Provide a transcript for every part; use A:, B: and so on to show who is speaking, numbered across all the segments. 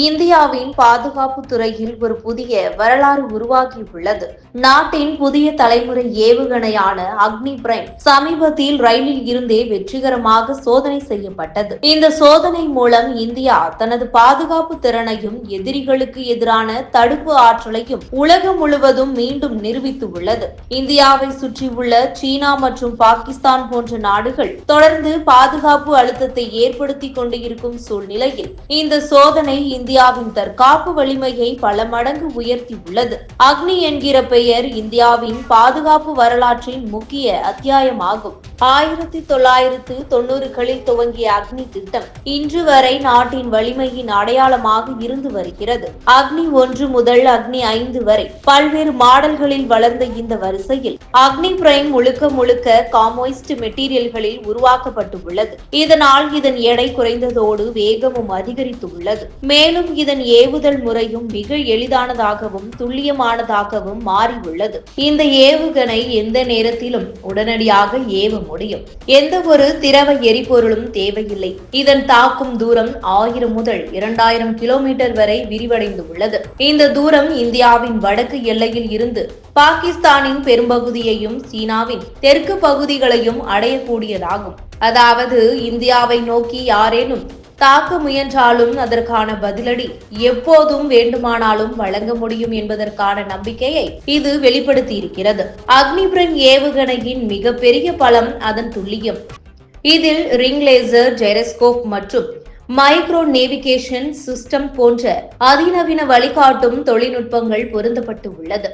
A: இந்தியாவின் பாதுகாப்பு துறையில் ஒரு புதிய வரலாறு உருவாகியுள்ளது. நாட்டின் புதிய தலைமுறை ஏவுகணையான அக்னி பிரைம் சமீபத்தில் ரயிலில் இருந்தே வெற்றிகரமாக சோதனை செய்யப்பட்டது. இந்த சோதனை மூலம் இந்தியா தனது பாதுகாப்பு திறனையும் எதிரிகளுக்கு எதிரான தடுப்பு ஆற்றலையும் உலகம் முழுவதும் மீண்டும் நிரூபித்துள்ளது இந்தியாவை சுற்றியுள்ள சீனா மற்றும் பாகிஸ்தான் போன்ற நாடுகள் தொடர்ந்து பாதுகாப்பு அழுத்தத்தை ஏற்படுத்தி கொண்டிருக்கும் சூழ்நிலையில் இந்த சோதனை இந்தியாவின் தற்காப்பு வலிமையை பல மடங்கு உயர்த்தியுள்ளது. அக்னி என்கிற பெயர் இந்தியாவின் பாதுகாப்பு வரலாற்றின் முக்கிய அத்தியாயமாகும். ஆயிரத்தி தொள்ளாயிரத்து தொண்ணூறுகளில் துவங்கிய அக்னி திட்டம் இன்று வரை நாட்டின் வலிமையின் அடையாளமாக இருந்து வருகிறது. அக்னி ஒன்று முதல் அக்னி ஐந்து வரை பல்வேறு மாடல்களில் வளர்ந்த இந்த வரிசையில் அக்னி பிரைம் முழுக்க முழுக்க காமோயிஸ்ட் மெட்டீரியல்களில் உருவாக்கப்பட்டுள்ளது. இதனால் இதன் எடை குறைந்ததோடு வேகமும் அதிகரித்துள்ளது. மேலும் மேலும் இதன் ஏவுதல் முறையும் மிக எளிதானதாகவும் துல்லியமானதாகவும் மாறியுள்ளது. இந்த ஏவுகணை எந்த நேரத்திலும் உடனடியாக ஏவ முடியும். எந்த ஒரு திரவ எரிபொருளும் தேவையில்லை. இதன் தாக்கும் தூரம் ஆயிரம் முதல் இரண்டாயிரம் கிலோமீட்டர் வரை விரிவடைந்து உள்ளது. இந்த தூரம் இந்தியாவின் வடக்கு எல்லையில் இருந்து பாகிஸ்தானின் பெரும்பகுதியையும் சீனாவின் தெற்கு பகுதிகளையும் அடையக்கூடியதாகும். அதாவது இந்தியாவை நோக்கி யாரேனும் தாக்க முயன்றாலும் அதற்கான பதிலடி எப்போதும் வேண்டுமானாலும் வழங்க முடியும் என்பதற்கான நம்பிக்கையை இது வெளிப்படுத்தியிருக்கிறது. அக்னிபிரன் ஏவுகணையின் மிகப்பெரிய பலம் அதன் துல்லியம். இதில் ரிங் லேசர் ஜெரஸ்கோப் மற்றும் மைக்ரோ நேவிகேஷன் சிஸ்டம் போன்ற அதிநவீன வழிகாட்டும் தொழில்நுட்பங்கள் பொருந்தப்பட்டு உள்ளது.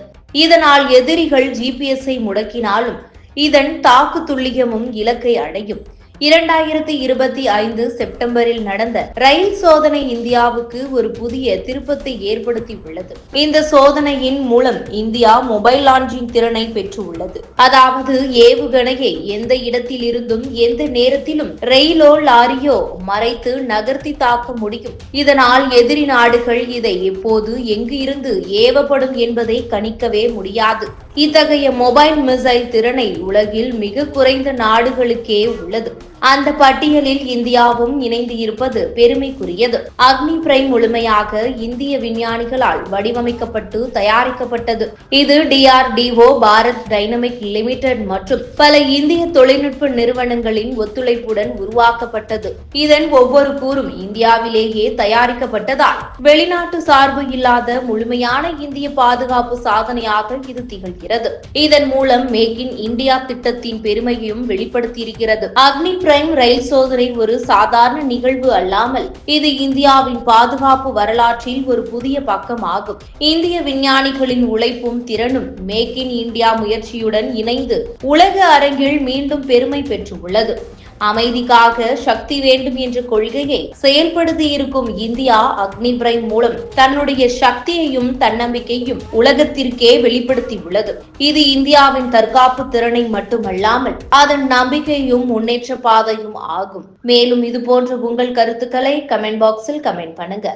A: இதனால் எதிரிகள் ஜிபிஎஸ்ஐ முடக்கினாலும் இதன் தாக்கு துல்லியமும் இலக்கை அடையும். இரண்டாயிரத்தி இருபத்தி ஐந்து செப்டம்பரில் நடந்த ரயில் சோதனை இந்தியாவுக்கு ஒரு புதிய திருப்பத்தை ஏற்படுத்தி உள்ளது இந்த சோதனையின் மூலம் இந்தியா மொபைல் லான்ச்சிங் திறனை பெற்றுள்ளது. அதாவது ஏவுகணையை எந்த இடத்தில் இருந்தும் எந்த நேரத்திலும் ரயிலோ லாரியோ மறைத்து நகர்த்தி தாக்க முடியும். இதனால் எதிரி நாடுகள் இதை எப்போது எங்கு இருந்து ஏவப்படும் என்பதை கணிக்கவே முடியாது. இத்தகைய மொபைல் மிசைல் திறனை உலகில் மிக குறைந்த நாடுகளுக்கே உள்ளது. அந்த பட்டியலில் இந்தியாவும் இணைந்து இருப்பது பெருமைக்குரியது. அக்னி பிரைம் முழுமையாக இந்திய விஞ்ஞானிகளால் வடிவமைக்கப்பட்டு தயாரிக்கப்பட்டது. இது டிஆர்டிஓ பாரத் டைனமிக் லிமிடெட் மற்றும் பல இந்திய தொழில்நுட்ப நிறுவனங்களின் ஒத்துழைப்புடன் உருவாக்கப்பட்டது. இதன் ஒவ்வொரு கூறும் இந்தியாவிலேயே தயாரிக்கப்பட்டதால் வெளிநாட்டு சார்பு இல்லாத முழுமையான இந்திய பாதுகாப்பு சாதனையாக இது திகழ்கிறது. இதன் மூலம் மேக் இன் இந்தியா திட்டத்தின் பெருமையும் வெளிப்படுத்தியிருக்கிறது. அக்னி பிரைம் ரயில் சோதனை ஒரு சாதாரண நிகழ்வு அல்லாமல் இது இந்தியாவின் பாதுகாப்பு வரலாற்றில் ஒரு புதிய பக்கமாகும். இந்திய விஞ்ஞானிகளின் உழைப்பும் திறனும் மேக் இன் இந்தியா முயற்சியுடன் இணைந்து உலக அரங்கில் மீண்டும் பெருமை பெற்றுள்ளது. அமைதிக்காக சக்தி வேண்டும் என்ற கொள்கையை செயல்படுத்தி இருக்கும் இந்தியா அக்னி பிரைம் மூலம் தன்னுடைய சக்தியையும் தன்னம்பிக்கையும் உலகத்திற்கே வெளிப்படுத்தியுள்ளது. இது இந்தியாவின் தற்காப்பு திறனை மட்டுமல்லாமல் அதன் நம்பிக்கையும் முன்னேற்ற பாதையும் ஆகும். மேலும் இது போன்ற உங்கள் கருத்துக்களை கமெண்ட் பாக்ஸில் கமெண்ட் பண்ணுங்க.